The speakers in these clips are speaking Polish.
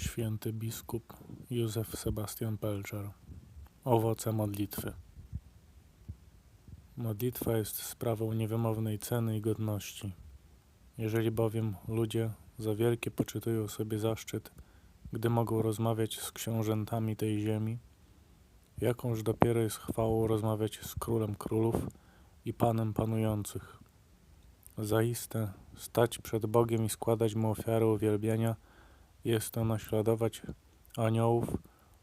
Święty biskup Józef Sebastian Pelczer Owoce modlitwy Modlitwa jest sprawą niewymownej ceny i godności. Jeżeli bowiem ludzie za wielkie poczytują sobie zaszczyt, gdy mogą rozmawiać z książętami tej ziemi, jakąż dopiero jest chwałą rozmawiać z królem królów i panem panujących. Zaiste stać przed Bogiem i składać mu ofiarę uwielbienia – jest to naśladować aniołów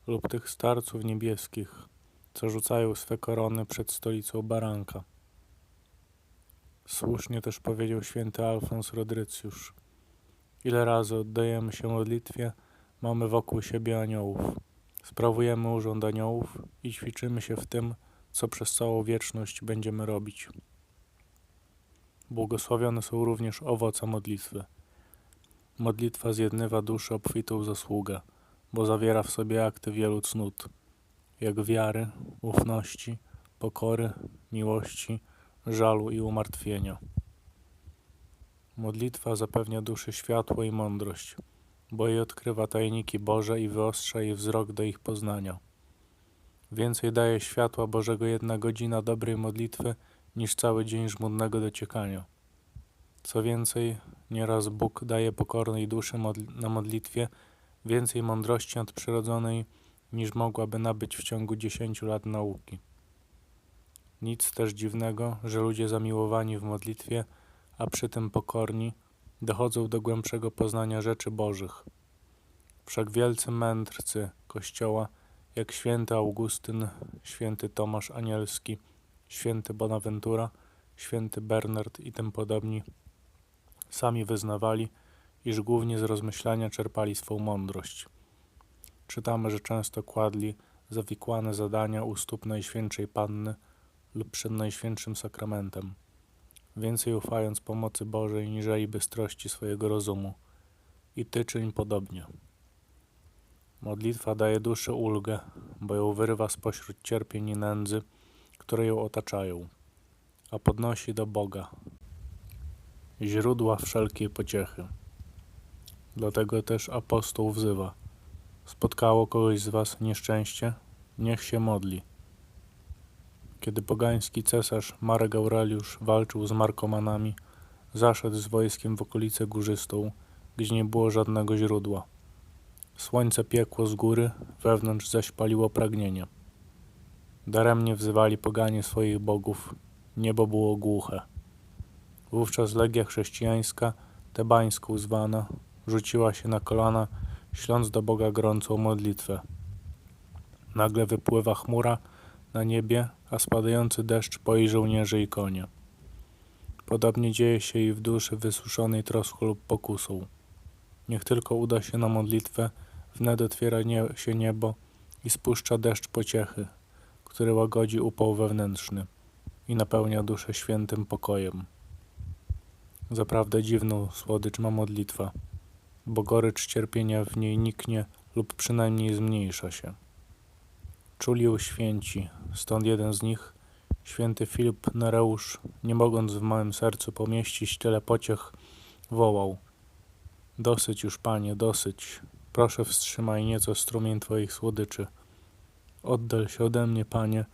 lub tych starców niebieskich, co rzucają swe korony przed stolicą baranka. Słusznie też powiedział święty Alfons Rodrycjusz. Ile razy oddajemy się modlitwie, mamy wokół siebie aniołów. Sprawujemy urząd aniołów i ćwiczymy się w tym, co przez całą wieczność będziemy robić. Błogosławione są również owoce modlitwy. Modlitwa zjednywa duszę obfitą zasługę, bo zawiera w sobie akty wielu cnót, jak wiary, ufności, pokory, miłości, żalu i umartwienia. Modlitwa zapewnia duszy światło i mądrość, bo jej odkrywa tajniki Boże i wyostrza jej wzrok do ich poznania. Więcej daje światła Bożego jedna godzina dobrej modlitwy niż cały dzień żmudnego dociekania. Co więcej, nieraz Bóg daje pokornej duszy na modlitwie więcej mądrości nadprzyrodzonej, niż mogłaby nabyć w ciągu dziesięciu lat nauki. Nic też dziwnego, że ludzie zamiłowani w modlitwie, a przy tym pokorni, dochodzą do głębszego poznania rzeczy Bożych. Wszak wielcy mędrcy Kościoła, jak święty Augustyn, święty Tomasz Anielski, święty Bonaventura, święty Bernard i tym podobni, Sami wyznawali, iż głównie z rozmyślania czerpali swą mądrość. Czytamy, że często kładli zawikłane zadania u stóp Najświętszej Panny lub przed Najświętszym Sakramentem, więcej ufając pomocy Bożej niżeli bystrości swojego rozumu. I Ty czyń podobnie. Modlitwa daje duszy ulgę, bo ją wyrywa spośród cierpień i nędzy, które ją otaczają, a podnosi do Boga, źródła wszelkiej pociechy. Dlatego też apostoł wzywa: Spotkało kogoś z was nieszczęście, niech się modli. Kiedy pogański cesarz Marek Aureliusz walczył z markomanami, zaszedł z wojskiem w okolicę górzystą, gdzie nie było żadnego źródła. Słońce piekło z góry, wewnątrz zaś paliło pragnienie. Daremnie wzywali poganie swoich bogów, niebo było głuche. Wówczas legia chrześcijańska, tebańską zwana, rzuciła się na kolana, śląc do Boga gorącą modlitwę. Nagle wypływa chmura na niebie, a spadający deszcz poi żołnierzy i konie. Podobnie dzieje się i w duszy wysuszonej troską lub pokusą. Niech tylko uda się na modlitwę, wnet otwiera nie, się niebo i spuszcza deszcz pociechy, który łagodzi upał wewnętrzny i napełnia duszę świętym pokojem. Zaprawdę dziwną słodycz ma modlitwa, bo gorycz cierpienia w niej niknie lub przynajmniej zmniejsza się. Czuli ją święci, stąd jeden z nich, święty Filip Nereusz, nie mogąc w małym sercu pomieścić tyle pociech, wołał Dosyć już, panie, dosyć. Proszę wstrzymaj nieco strumień twoich słodyczy. Oddal się ode mnie, panie,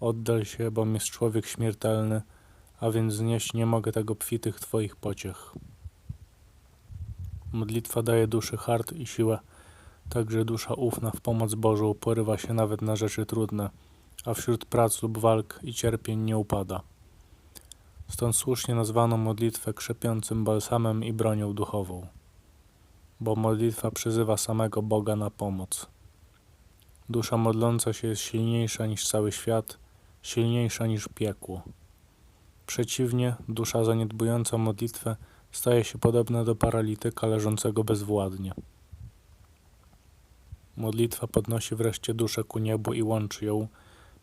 oddal się, bom jest człowiek śmiertelny, a więc znieść nie mogę tego pwitych Twoich pociech. Modlitwa daje duszy hart i siłę, także dusza ufna w pomoc Bożą porywa się nawet na rzeczy trudne, a wśród prac lub walk i cierpień nie upada. Stąd słusznie nazwano modlitwę krzepiącym balsamem i bronią duchową, bo modlitwa przyzywa samego Boga na pomoc. Dusza modląca się jest silniejsza niż cały świat, silniejsza niż piekło. Przeciwnie, dusza zaniedbująca modlitwę staje się podobna do paralityka leżącego bezwładnie. Modlitwa podnosi wreszcie duszę ku niebu i łączy ją,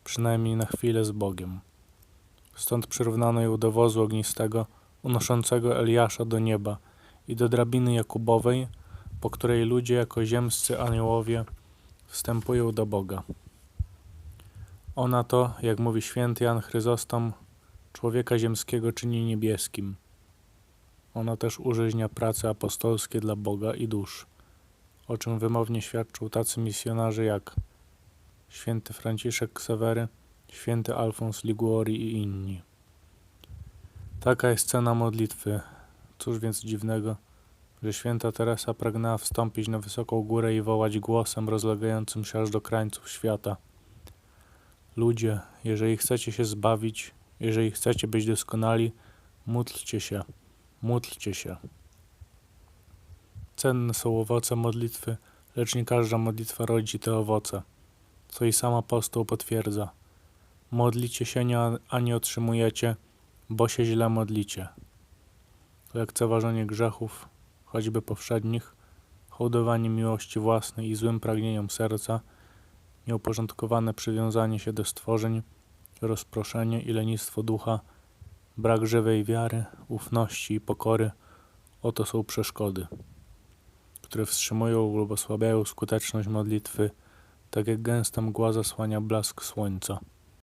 przynajmniej na chwilę, z Bogiem. Stąd przyrównano ją do wozu ognistego, unoszącego Eliasza do nieba i do drabiny Jakubowej, po której ludzie jako ziemscy aniołowie wstępują do Boga. Ona to, jak mówi święty Jan Chryzostom, człowieka ziemskiego czyni niebieskim. Ona też użyźnia prace apostolskie dla Boga i dusz. o czym wymownie świadczą tacy misjonarze jak święty Franciszek Ksawery, święty Alfons Liguori i inni. Taka jest cena modlitwy. Cóż więc dziwnego, że święta Teresa pragnęła wstąpić na wysoką górę i wołać głosem rozlegającym się aż do krańców świata. Ludzie, jeżeli chcecie się zbawić, jeżeli chcecie być doskonali, módlcie się, módlcie się. Cenne są owoce modlitwy, lecz nie każda modlitwa rodzi te owoce, co i sam apostoł potwierdza. Modlicie się, nie- a nie otrzymujecie, bo się źle modlicie. Lekceważenie grzechów, choćby powszednich, hołdowanie miłości własnej i złym pragnieniom serca, nieuporządkowane przywiązanie się do stworzeń, rozproszenie i lenistwo ducha, brak żywej wiary, ufności i pokory oto są przeszkody, które wstrzymują lub osłabiają skuteczność modlitwy, tak jak gęsta mgła zasłania blask słońca.